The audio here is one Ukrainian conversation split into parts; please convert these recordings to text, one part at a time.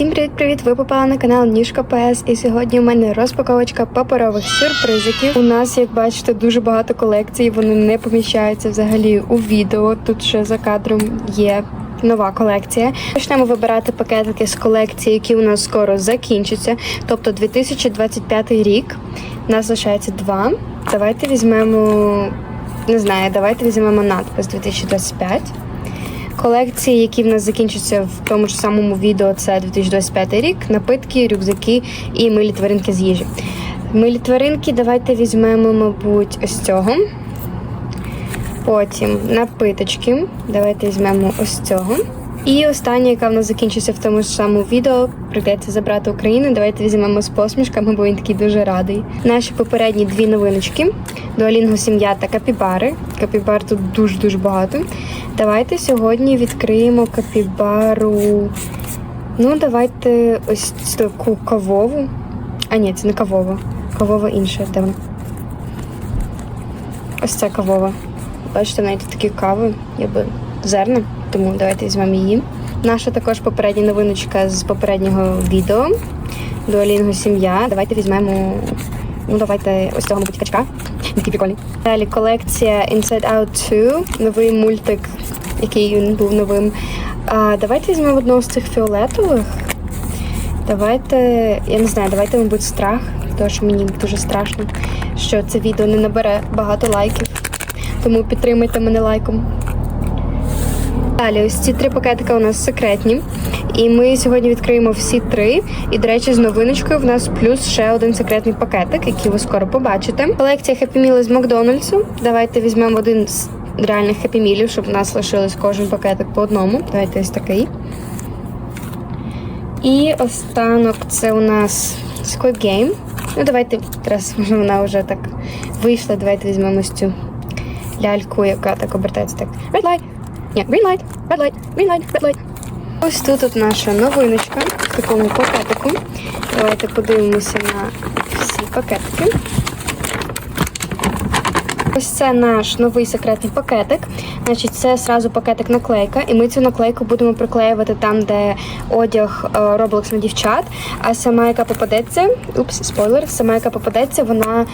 Всім привіт-привіт! Ви попали на канал Ніжка ПС. І сьогодні у мене розпаковочка паперових сюрпризиків. У нас, як бачите, дуже багато колекцій. Вони не поміщаються взагалі у відео. Тут ще за кадром є. Нова колекція. Почнемо вибирати пакетики з колекції, які у нас скоро закінчаться. Тобто 2025 рік. Нас лишається два. Давайте візьмемо, не знаю, давайте візьмемо надпис 2025. Колекції, які в нас закінчаться в тому ж самому відео, це 2025 рік, напитки, рюкзаки і милі тваринки з їжі. Милі тваринки давайте візьмемо, мабуть, ось цього. Потім напиточки. Давайте візьмемо ось цього. І остання, яка в нас закінчиться в тому ж самому відео, прийдеться забрати Україну. Давайте візьмемо з посмішками, бо він такий дуже радий. Наші попередні дві новиночки: Дуалінго сім'я та капібари. Капібар тут дуже-дуже багато. Давайте сьогодні відкриємо капібару. Ну, давайте ось таку кавову. А ні, це не кавова. Кавова інша. Де вона? Ось ця кавова. Бачите, тут такі кави, якби зерна, тому давайте візьмемо її. Наша також попередня новиночка з попереднього відео. Дуалінго сім'я. Давайте візьмемо. Ну, давайте ось цього, мабуть, качка. Такий прикольний. Далі колекція Inside Out 2, новий мультик, який він був новим. А, давайте візьмемо одного з цих фіолетових. Давайте, я не знаю, давайте, мабуть, страх, тому що мені дуже страшно, що це відео не набере багато лайків. Тому підтримайте мене лайком. Далі, ось ці три пакетика у нас секретні. І ми сьогодні відкриємо всі три. І, до речі, з новиночкою в нас плюс ще один секретний пакетик, який ви скоро побачите. Колекція Happy Meal з Макдональдсу. Давайте візьмемо один з реальних Happy Mealів, щоб в нас лишилось кожен пакетик по одному. Давайте ось такий. І останок це у нас Squid Game. Ну, давайте, може вона вже так вийшла. Давайте візьмемо ось цю ляльку, яка так обертається так. Red light. Ні, green light, red light, green light, red light. Ось тут от наша новиночка в такому пакетику. Давайте подивимося на всі пакетики. Ось це наш новий секретний пакетик. Значить, це сразу пакетик наклейка, і ми цю наклейку будемо приклеювати там, де одяг е, Roblox на дівчат. А сама, яка попадеться, упс, спойлер, сама, яка попадеться, вона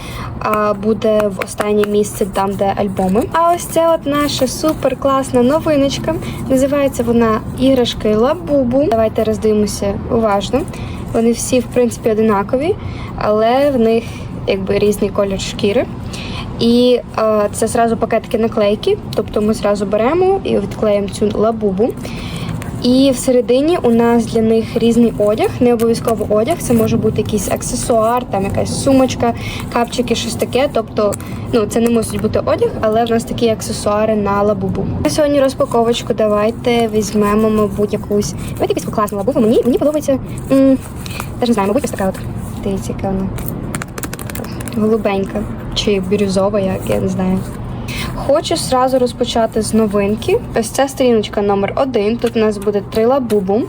буде в останнє місце там, де альбоми. А ось це от наша супер класна новиночка. Називається вона іграшки Лабубу. Давайте роздивимося уважно. Вони всі, в принципі, одинакові, але в них якби різний колір шкіри. І е, це зразу пакетики наклейки, тобто ми зразу беремо і відклеїмо цю лабубу. І всередині у нас для них різний одяг, не обов'язково одяг, це може бути якийсь аксесуар, там якась сумочка, капчики, щось таке. Тобто, ну це не мусить бути одяг, але в нас такі аксесуари на лабубу. На сьогодні розпаковочку давайте візьмемо, мабуть, якусь. Давайте якусь класну лабубу. Мені мені подобається. Теж не знаю, мабуть, ось така от. Дивіться, яка вона голубенька чи бірюзова, як я не знаю. Хочу зразу розпочати з новинки. Ось ця сторіночка номер один. Тут у нас буде три лабубу.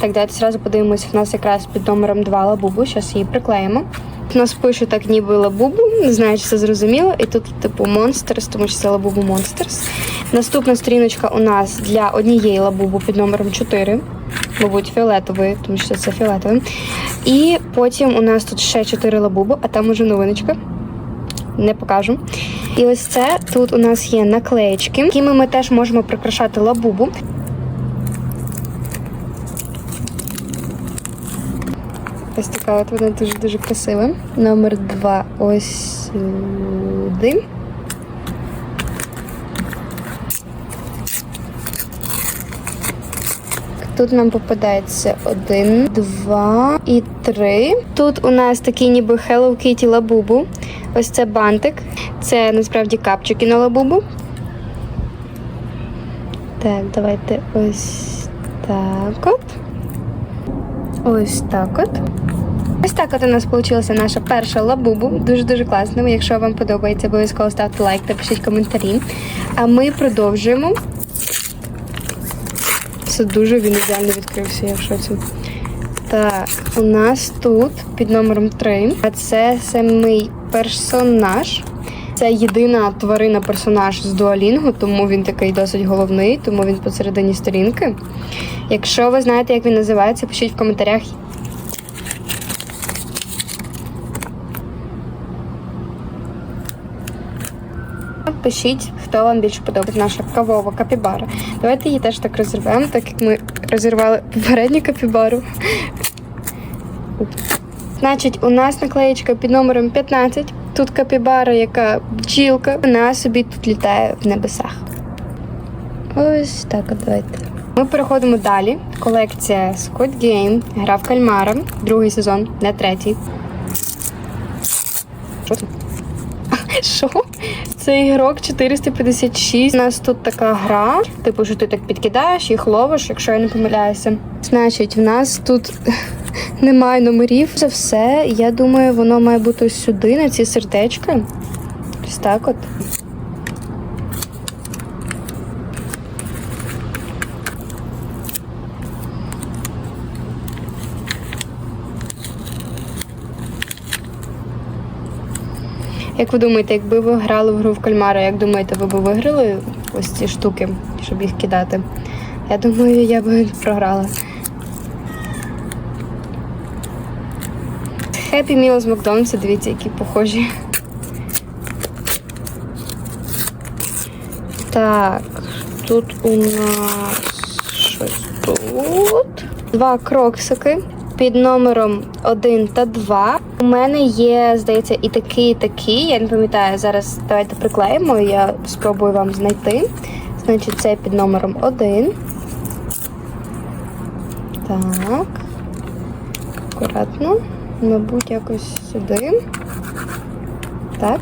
Так, давайте зразу подивимося, в нас якраз під номером 2 лабубу. Зараз її приклеїмо. У нас пише так, ніби лабубу, не знаю, чи це зрозуміло. І тут, типу, Monsters, тому що це лабубу Monsters. Наступна сторіночка у нас для однієї лабубу під номером 4. Мабуть, фіолетової, тому що це фіолетовий. І потім у нас тут ще 4 лабубу, а там уже новиночка не покажу. І ось це тут у нас є наклеєчки, якими ми теж можемо прикрашати лабубу. Ось така от вона дуже-дуже красива. Номер два ось сюди. Тут нам попадається один, два і три. Тут у нас такий ніби Hello Kitty лабубу. Ось це бантик. Це насправді капчики на лабубу. Так, давайте ось так от. Ось так от. Ось так от у нас вийшла наша перша лабубу. Дуже-дуже класно. Якщо вам подобається, обов'язково ставте лайк та пишіть коментарі. А ми продовжуємо. Це дуже він ідеально відкрився, я в шоці. Так, у нас тут під номером 3. А це самий персонаж. Це єдина тварина персонаж з дуалінгу, тому він такий досить головний, тому він посередині сторінки. Якщо ви знаєте, як він називається, пишіть в коментарях. Пишіть, хто вам більше подобається наша кавова капібара. Давайте її теж так розірвемо, так як ми розірвали попередню капібару. Значить, у нас наклеєчка під номером 15. Тут капібара, яка бджілка, вона собі тут літає в небесах. Ось так от давайте. Ми переходимо далі. Колекція Squid Game, гра в кальмара, другий сезон, не третій. Що це? Що? Це ігрок 456. У нас тут така гра. Типу, що ти так підкидаєш, їх ловиш, якщо я не помиляюся. Значить, в нас тут немає номерів. Це все. Я думаю, воно має бути сюди, на ці сердечки. Ось так от. Як ви думаєте, якби ви грали в гру в кальмара, як думаєте, ви б виграли ось ці штуки, щоб їх кидати? Я думаю, я би програла. Happy Meal з Макдональдса, дивіться, які похожі. Так, тут у нас щось тут. Два кроксики під номером 1 та 2. У мене є, здається, і такий, і такий. Я не пам'ятаю, зараз давайте приклеїмо, я спробую вам знайти. Значить, це під номером 1. Так. Акуратно. Мабуть, якось сюди. Так.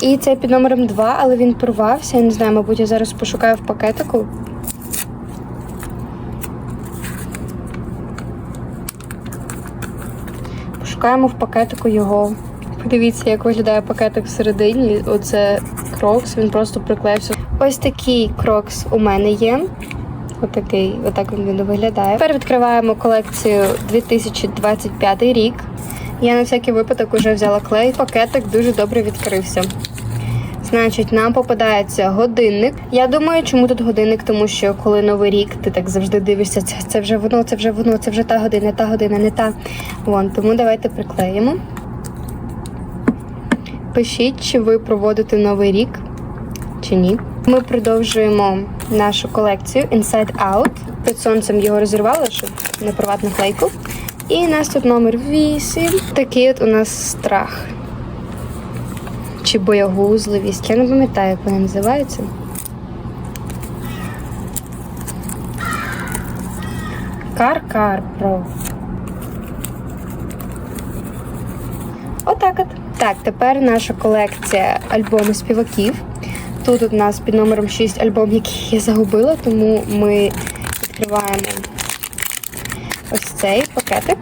І це під номером 2, але він порвався. Я не знаю, мабуть, я зараз пошукаю в пакетику. Пошукаємо в пакетику його. Подивіться, як виглядає пакетик всередині. Оце крокс, він просто приклеївся. Ось такий крокс у мене є. Отакий, отак він виглядає. Тепер відкриваємо колекцію 2025 рік. Я на всякий випадок вже взяла клей. Пакетик дуже добре відкрився. Значить, нам попадається годинник. Я думаю, чому тут годинник, тому що коли новий рік, ти так завжди дивишся, це, це вже воно, це вже воно, це вже та година, та година, не та. Вон, тому давайте приклеїмо. Пишіть, чи ви проводите новий рік, чи ні. Ми продовжуємо нашу колекцію Inside Out. Під сонцем його розірвали, щоб не порвати наклейку. І у нас тут номер 8. Такий от у нас страх. Чи боягузливість. Я не пам'ятаю, як вони називаються. Кар-кар про. Отак от. Так, тепер наша колекція альбомів співаків. Тут у нас під номером 6 альбом, який я загубила, тому ми відкриваємо ось цей пакетик.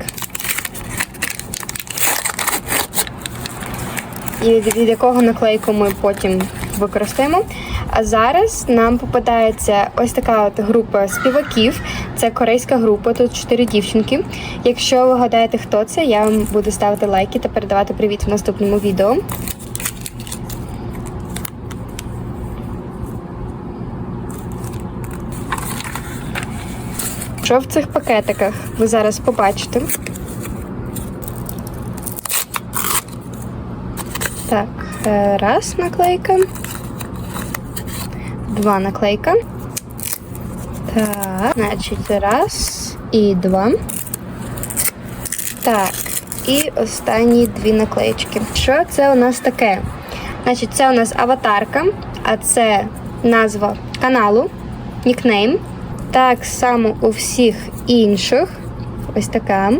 І від якого наклейку ми потім використаємо. А зараз нам попадається ось така от група співаків. Це корейська група, тут чотири дівчинки. Якщо ви гадаєте, хто це, я вам буду ставити лайки та передавати привіт в наступному відео. Що в цих пакетиках ви зараз побачите? Так, е, раз наклейка. Два наклейка. Так, значить, раз і два. Так, і останні дві наклеєчки. Що це у нас таке? Значить, це у нас аватарка, а це назва каналу, нікнейм. Так само у всіх інших. Ось така.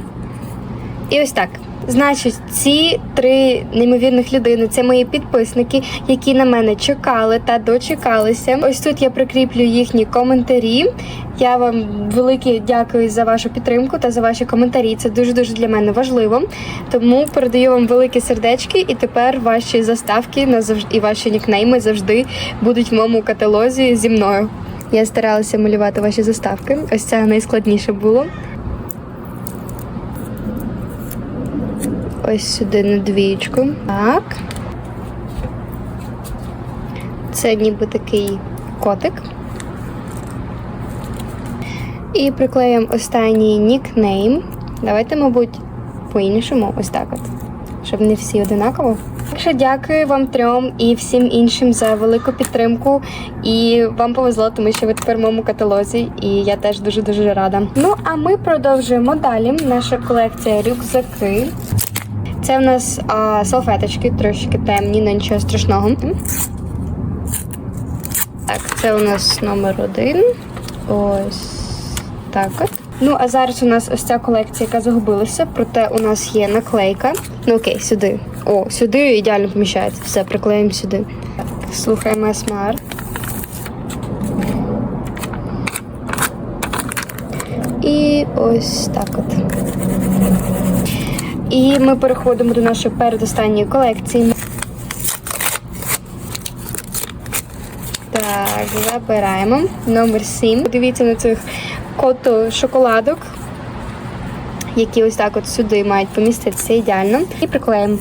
І ось так. Значить, ці три неймовірних людини це мої підписники, які на мене чекали та дочекалися. Ось тут я прикріплю їхні коментарі. Я вам велике дякую за вашу підтримку та за ваші коментарі. Це дуже дуже для мене важливо. Тому передаю вам великі сердечки, і тепер ваші заставки назавжди і ваші нікнейми завжди будуть в моєму каталозі зі мною. Я старалася малювати ваші заставки. Ось це найскладніше було. Ось сюди на двічку. Так. Це ніби такий котик. І приклеїмо останній нікнейм. Давайте, мабуть, по-іншому, ось так от. Щоб не всі одинаково. Що дякую вам трьом і всім іншим за велику підтримку. І вам повезло, тому що ви тепер в моєму каталозі, і я теж дуже дуже рада. Ну а ми продовжуємо далі. Наша колекція рюкзаки. Це в нас а, салфеточки, трошки темні, але нічого страшного. Так, це у нас номер один. Ось так от. Ну, а зараз у нас ось ця колекція, яка загубилася, проте у нас є наклейка. Ну окей, сюди. О, сюди ідеально поміщається. Все, приклеїмо сюди. Так, слухаємо СМР. І ось так от. І ми переходимо до нашої передостанньої колекції. Так, забираємо. Номер 7. Подивіться на цих кото шоколадок, які ось так от сюди мають поміститися ідеально. І приклеїмо.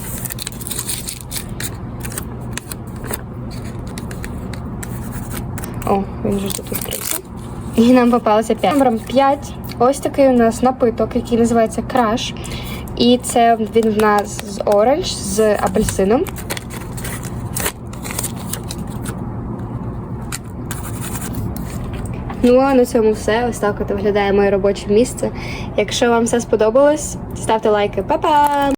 О, він вже тут відкрився. І нам попалося 5. Номером 5. Ось такий у нас напиток, який називається краш. І це він в нас з оранж, з апельсином. Ну а на цьому все. Ось так от виглядає моє робоче місце. Якщо вам все сподобалось, ставте лайки. Па-па!